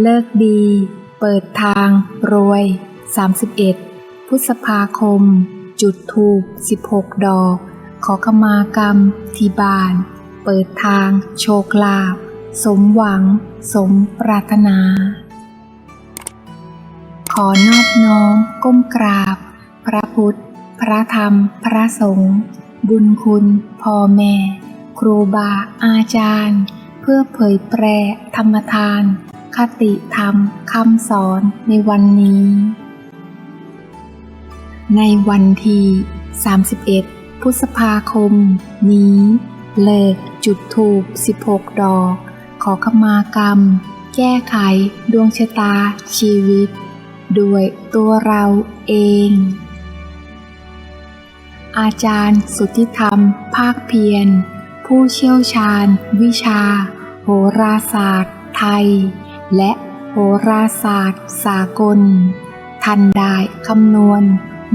เลิกดี เปิดทาง รวย 31 พฤษภาคม จุดถูก 16 ดอก ขอขมากรรม ที่บาน เปิดทาง โชคลาภ สมหวัง สมปรารถนา ขอนอบน้อม ก้มกราบ พระพุทธ พระธรรม พระสงฆ์ บุญคุณพ่อแม่ ครูบาอาจารย์ เพื่อเผยแปร่ธรรมทาน คติธรรมคำสอนในวันนี้ ในวันที่ 31 พฤษภาคม นี้ เลิกจุดถูก 16 ดอก ขอขมากรรม แก้ไขดวงชะตาชีวิต ด้วยตัวเราเอง อาจารย์สุทธิธรรม ภาคเพียร ผู้เชี่ยวชาญ วิชา โหราศาสตร์ไทย และโหราศาสตร์ สากล ทันได้คำนวณ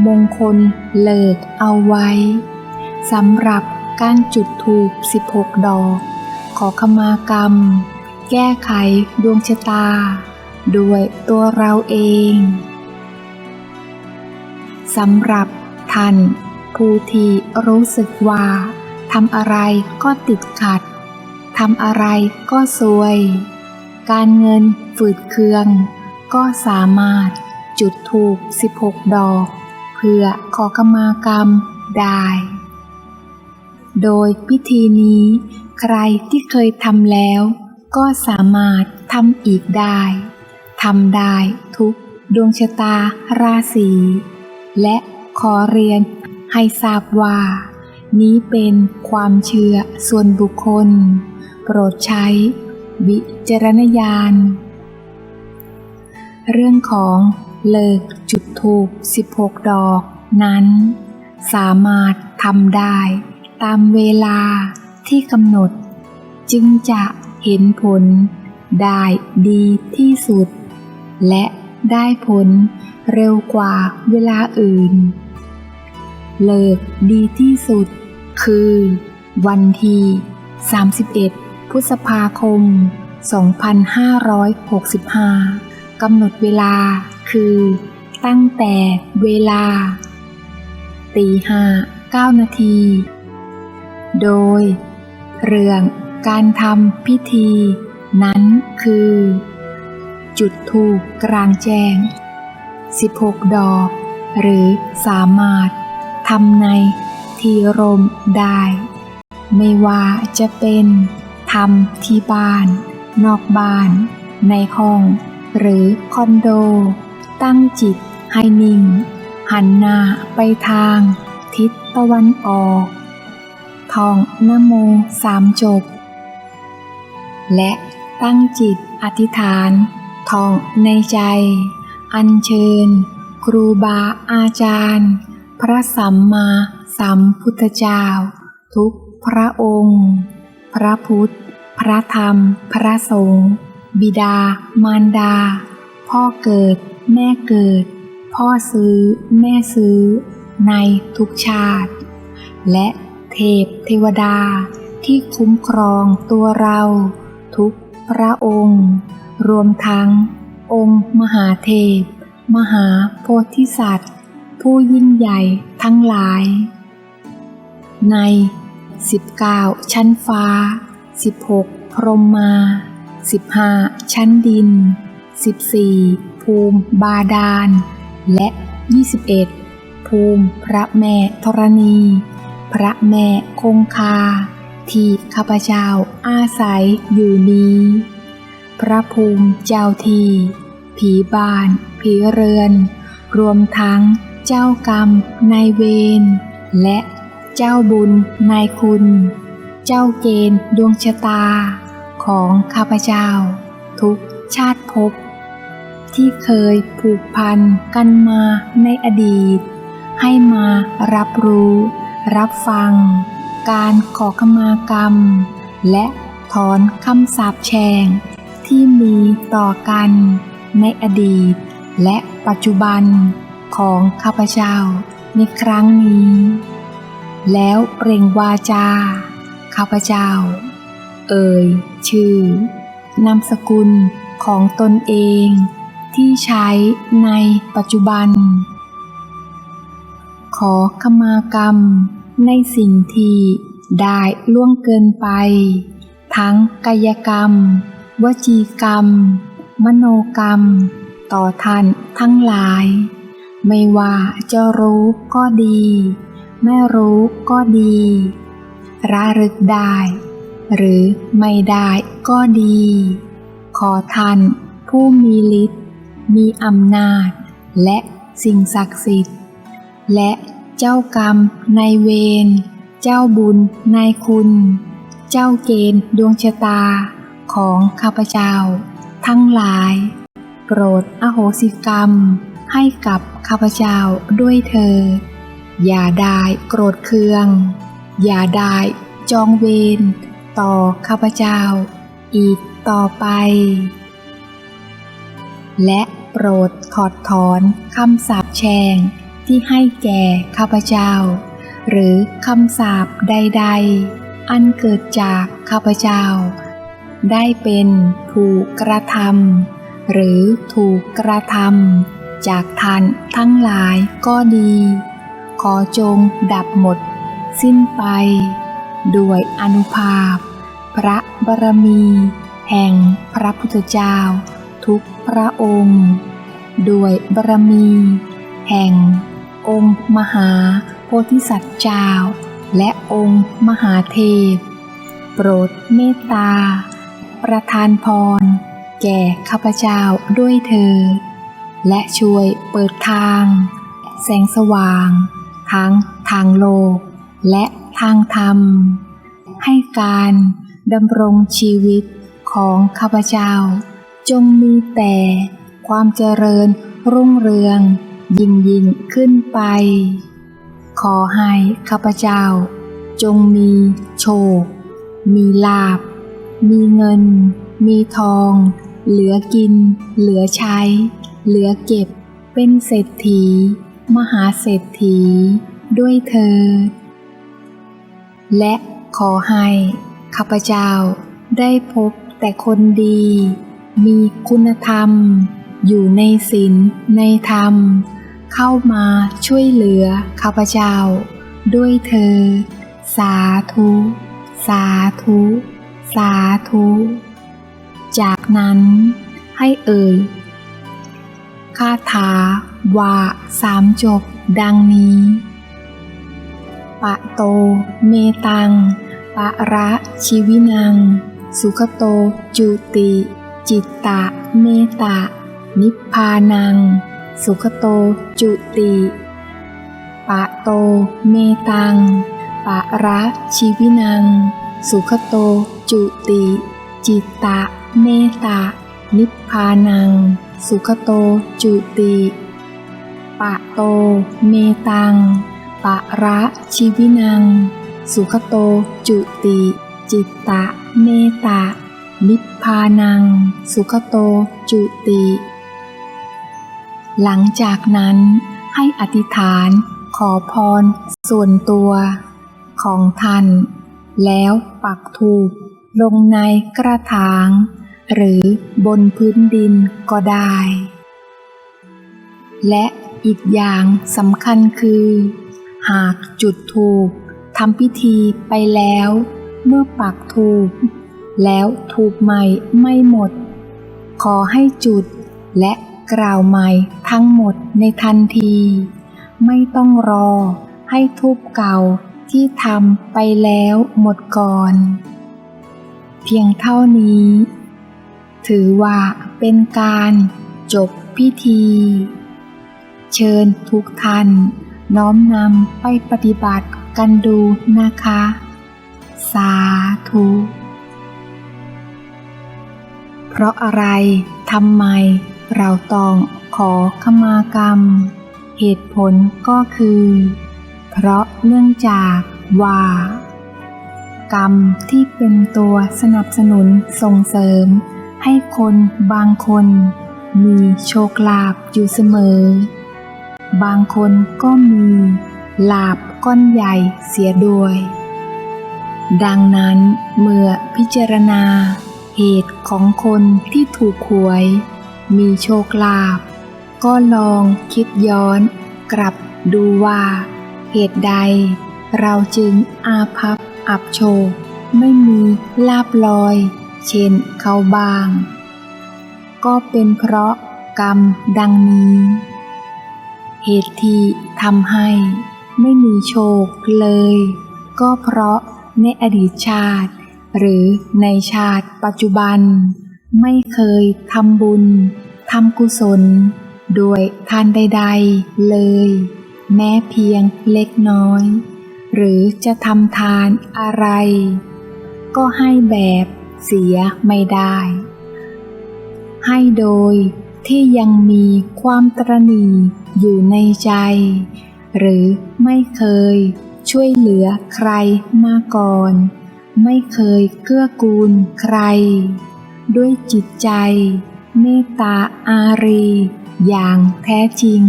มงคลเลิกเอาไว้สำหรับการจุดถูก 16 ดอก ขอขมากรรม แก้ไขดวงชะตา ด้วยตัวเราเองสำหรับท่านผู้ที่รู้สึกว่าทำอะไรก็ติดขัดทำอะไรก็ซวย การเงินฝืดเคือง ก็สามารถจุดถูก 16 ดอก เพื่อขอขมากรรมได้ โดยพิธีนี้ ใครที่เคยทำแล้ว ก็สามารถทำอีกได้ทำได้ทุกดวงชะตาราศีและขอเรียนให้ทราบว่า นี้เป็นความเชื่อส่วนบุคคล โปรดใช้ วิจารณญาณ เรื่องของเลิกจุดถูก 16 ดอกนั้น สามารถทำได้ตามเวลาที่กำหนด จึงจะเห็นผลได้ดีที่สุด และได้ผลเร็วกว่าเวลาอื่น เลิกดีที่สุดคือวันที่ 31 พฤษภาคม 2565 กำหนดเวลาคือ ตั้งแต่เวลา ตีห้าเก้านาที โดย เรื่องการทำพิธี นั้นคือ จุดถูกกลางแจ้ง 16 ดอก หรือสามารถทำในที่รมได้ ไม่ว่าจะเป็น ทำที่บ้าน นอกบ้าน ในห้อง หรือคอนโด ตั้งจิตให้นิ่ง หันหน้าไปทาง ทิศตะวันออกท่องนโมสามจบ และตั้งจิตอธิษฐานท่องในใจ อัญเชิญ ครูบาอาจารย์ พระสัมมาสัมพุทธเจ้า ทุกพระองค์ พระพุทธ ระธรรม พระสงฆ์บิดา มารดา พ่อเกิด แม่เกิด พ่อซื้อ แม่ซื้อ ในทุกชาติ และเทพเทวดาที่คุ้มครองตัวเรา ทุกพระองค์ รวมทั้ง องค์มหาเทพ มหาโพธิสัตว์ ผู้ยิ่งใหญ่ทั้งหลาย ใน 19 ชั้นฟ้า 16 พรหมมา 15 ชั้นดิน 14 ภูมิบาดาล และ 21 ภูมิพระแม่ธรณี พระแม่คงคา ที่ข้าพเจ้าอาศัยอยู่นี้ พระภูมิเจ้าทีผีบ้าน ผีเรือน รวมทั้งเจ้ากรรมนายเวรและเจ้าบุญนายคุณ เจ้าเกณฑ์ดวงชะตา ของข้าพเจ้า ทุกชาติภพที่เคยผูกพันกันมาในอดีต ให้มารับรู้ รับฟัง การขอขมากรรม และถอนคำสาปแช่งที่มีต่อกันในอดีต และปัจจุบันของข้าพเจ้าในครั้งนี้ แล้วเปล่งวาจา ข้าพเจ้า เอ่ย ชื่อ นามสกุลของตนเอง ที่ใช้ในปัจจุบัน ขอขมากรรม ในสิ่งที่ได้ล่วงเกินไป ทั้งกายกรรม วจีกรรม มโนกรรม ต่อท่านทั้งหลาย ไม่ว่าจะรู้ก็ดี ไม่รู้ก็ดีระลึกได้ หรือไม่ได้ก็ดี ขอท่านผู้มีฤทธิ์มีอำนาจ และสิ่งศักดิ์สิทธิ์ และเจ้ากรรมนายเวร เจ้าบุญนายคุณ เจ้าเกณฑ์ดวงชะตาของข้าพเจ้า ทั้งหลาย โปรดอโหสิกรรมให้กับข้าพเจ้าด้วยเธอ อย่าได้โกรธเคือง อย่าได้จองเวร ต่อข้าพเจ้า อีกต่อไป และโปรดถอดถอนคำสาปแช่งที่ให้แก่ข้าพเจ้า หรือคำสาปใด ๆ อันเกิดจากข้าพเจ้า ได้เป็นถูกกระทำหรือถูกกระทำจากท่านทั้งหลายก็ดี ขอจงดับหมด สิ้นไป ด้วยอนุภาพ พระบารมี แห่งพระพุทธเจ้า ทุกพระองค์ ด้วยบารมี แห่ง องค์มหาโพธิสัตว์เจ้า และองค์มหาเทพ โปรดเมตตา ประทานพร แก่ข้าพเจ้าด้วยเธอ และช่วยเปิดทาง แสงสว่างทั้งทางโลก และทางธรรม ให้การ ดำรงชีวิตของข้าพเจ้า จงมีแต่ความเจริญรุ่งเรือง ยิ่งยิ่งขึ้นไป ขอให้ข้าพเจ้า จงมีโชค มีลาบ มีเงิน มีทอง เหลือกิน เหลือใช้ เหลือเก็บ เป็นเศรษฐี มหาเศรษฐี ด้วยเธอ และขอให้ ข้าพเจ้าได้พบแต่คนดี มีคุณธรรม อยู่ในศีลในธรรม เข้ามาช่วยเหลือข้าพเจ้า ด้วยเธอ สาธุ สาธุ สาธุ จากนั้นให้เอ่ยคาถาว่าสามจบดังนี้ ปะโตเมตัง ปะระชีวินัง สุขโต จุติ จิตตะ เมตะ นิพพานัง สุขโต จุติ ปะโต เมตัง ปะระชีวินัง สุขโต จุติ จิตตะ เมตะ นิพพานัง สุขโต จุติ ปะโต เมตัง ปะระชีวินัง สุขโต จุติ จิตตะ เมตะ นิพพานัง สุขโต จุติ หลังจากนั้นให้อธิษฐานขอพรส่วนตัวของท่าน แล้วปักถูกลงในกระถาง หรือบนพื้นดินก็ได้ และอีกอย่างสำคัญคือ หากจุดถูก ทำพิธีไปแล้ว เมื่อปักถูกแล้วถูกใหม่ไม่หมด ขอให้จุดและกล่าวใหม่ทั้งหมดในทันที ไม่ต้องรอให้ทูบเก่าที่ทำไปแล้วหมดก่อน เพียงเท่านี้ ถือว่าเป็นการจบพิธี เชิญทุกท่านน้อมนำไปปฏิบัติ กันดูนะคะ สาธุ เพราะอะไรทำไมเราต้องขอขมากรรม เหตุผลก็คือ เพราะเนื่องจากว่า กรรมที่เป็นตัวสนับสนุนส่งเสริม ให้คนบางคน มีโชคลาภอยู่เสมอ บางคนก็มีลาบ ก้อนใหญ่เสียด้วย ดังนั้นเมื่อพิจารณา เหตุของคนที่ถูกหวย มีโชคลาภก็ลองคิดย้อน กลับดูว่า เหตุใด เราจึงอาภัพอับโชค ไม่มีลาบลอย เช่นเขาบาง ก็เป็นเพราะกรรมดังนี้ เหตุที่ทำให้ ไม่มีโชคเลย ก็เพราะในอดีตชาติ หรือในชาติปัจจุบัน ไม่เคยทำบุญทำกุศล ด้วยทานใด ๆ เลย แม้เพียงเล็กน้อย หรือจะทำทานอะไร ก็ให้แบบเสียไม่ได้ ให้โดยที่ยังมีความตรณีอยู่ในใจ หรือไม่เคย ช่วยเหลือใครมาก่อน ไม่เคยเกื้อกูลใคร ด้วยจิตใจ เมตตาอารี อย่างแท้จริง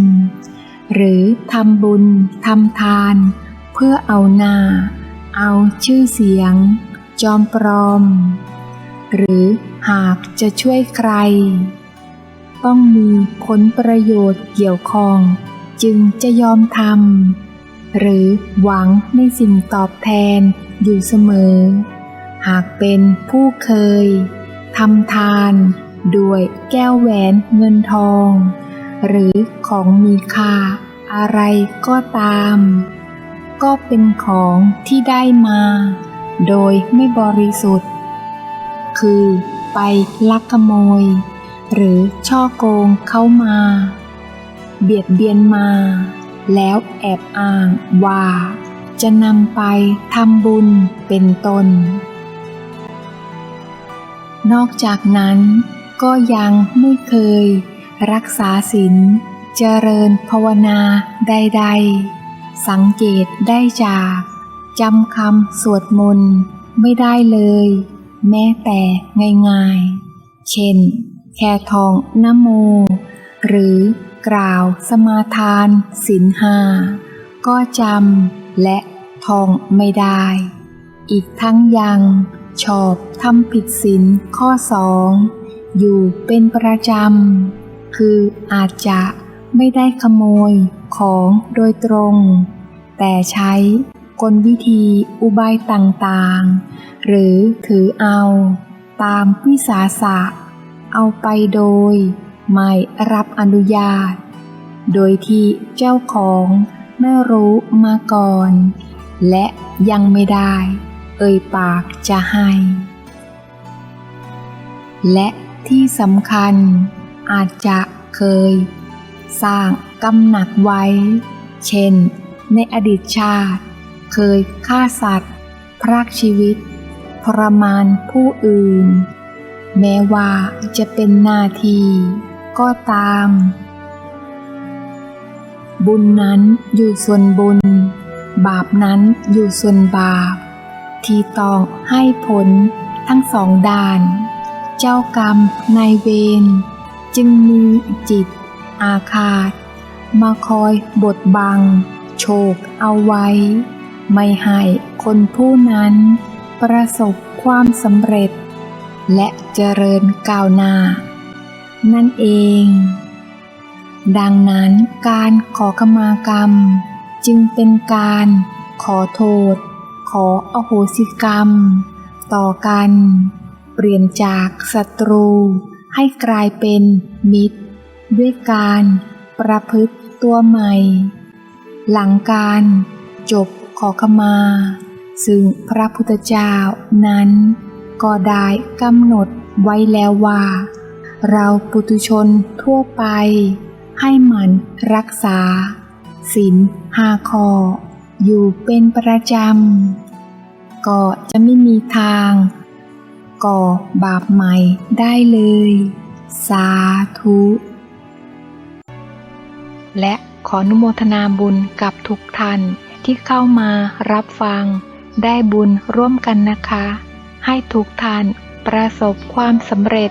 หรือทำบุญทำทาน เพื่อเอาหน้า เอาชื่อเสียง จอมปลอม หรือหากจะช่วยใคร ต้องมีผลประโยชน์เกี่ยวข้อง จึงจะยอมทำหรือหวังในสิ่งตอบแทนอยู่เสมอ หากเป็นผู้เคยทำทานด้วยแก้วแหวนเงินทอง หรือของมีค่าอะไรก็ตาม ก็เป็นของที่ได้มา โดยไม่บริสุทธิ์ คือไปลักขโมย หรือช่อโกงเข้ามา เบียดเบียนมา แล้วแอบอ้างว่า จะนำไปทำบุญเป็นต้น นอกจากนั้นก็ยังไม่เคย รักษาศีลเจริญภาวนาใด ๆ สังเกตได้จากจำคำสวดมนต์ไม่ได้เลย แม้แต่ง่ายๆ เช่น แค่ทองนโม หรือ กล่าวสมาทานศีลห้าก็จำและท่องไม่ได้ อีกทั้งยังชอบทำผิดศีลข้อสองอยู่เป็นประจำ คืออาจจะไม่ได้ขโมยของโดยตรง แต่ใช้กลวิธีอุบายต่างๆ หรือถือเอาตามวิสาสะ เอาไปโดย ไม่รับอนุญาต โดยที่เจ้าของไม่รู้มาก่อน และยังไม่ได้ เอ่ยปากจะให้ และที่สำคัญอาจจะเคย สร้างกำหนักไว้ เช่น ในอดีตชาติ เคยฆ่าสัตว์ พรากชีวิตทรมานผู้อื่น แม้ว่าจะเป็นหน้าที่ ก็ตาม บุญนั้นอยู่ส่วนบุญ บาปนั้นอยู่ส่วนบาป ที่ต้องให้ผลทั้งสองด้าน เจ้ากรรมนายเวรจึงมีจิต อาฆาต มาคอยบดบัง โชคเอาไว้ ไม่ให้คนผู้นั้น ประสบความสำเร็จ และเจริญก้าวหน้า นั่นเอง ดังนั้นการขอขมากรรม จึงเป็นการขอโทษ ขออโหสิกรรม ต่อกัน เปลี่ยนจากศัตรูให้กลายเป็นมิตร ด้วยการประพฤติตัวใหม่ หลังการจบขอขมา ซึ่งพระพุทธเจ้านั้นก็ได้กำหนดไว้แล้วว่า เราปุถุชนทั่วไป ให้มันรักษาศีลห้าข้ออยู่เป็นประจำ ก็จะไม่มีทางก่อบาปใหม่ได้เลย สาธุ และขออนุโมทนาบุญกับทุกท่านที่เข้ามารับฟัง ได้บุญร่วมกันนะคะ ให้ทุกท่านประสบความสำเร็จ